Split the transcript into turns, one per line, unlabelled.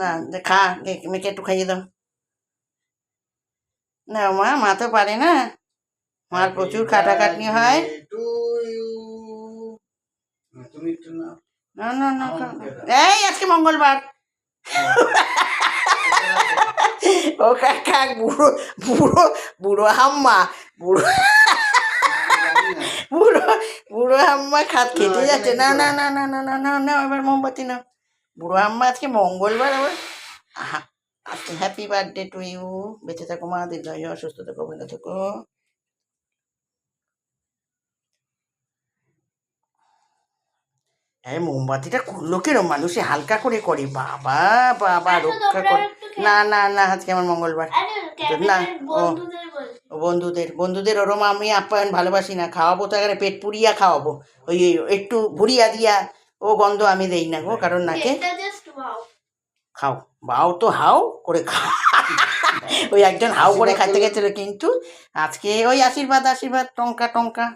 না খা মেয়েকে একটু খাইয়ে দাও। না মা মা তো পারে না। মার প্রচুর কাটাকাটনি হয়। এই আজকে মঙ্গলবার। ও কাকা বুড়ো বুড়ো বুড়ো হাম্মা বুড়ো বুড়ো বুড়ো হাম্মা খাত খেতে যাচ্ছে। না না। না না না না না এবার মোমবাতি না বুড়ো আম্মা আজকে মঙ্গলবার আবার। আজকে হ্যাপি বার্থডে টু ইউ বেঁচে থাকো মা দীর্ঘায়ু অসুস্থ থাকো ভালো থাকো। হ্যাঁ মোমবাতিটা করল কেন? মানুষে হালকা করে করে। বাবা বাবা
আচ্ছা,
রক্ষা করে। না না না আজকে আমার মঙ্গলবার। না, ও।
বন্ধুদের
বন্ধুদের ওরম আমি আপ্যায়ন ভালোবাসি না। খাওয়াবো তো পেট পুরিয়া খাওয়াবো। ওই ওই একটু ভুড়িয়া দিয়া। ও গন্ধ আমি দেই না গো কারণ নাকে
এটা জাস্ট ওয়াও
খাও বাও তো হাও করে খাও। ওই একজন হাও করে খাইতে গেছিল কিন্তু আজকে ওই আশীর্বাদ আশীর্বাদ টঙ্কা টঙ্কা।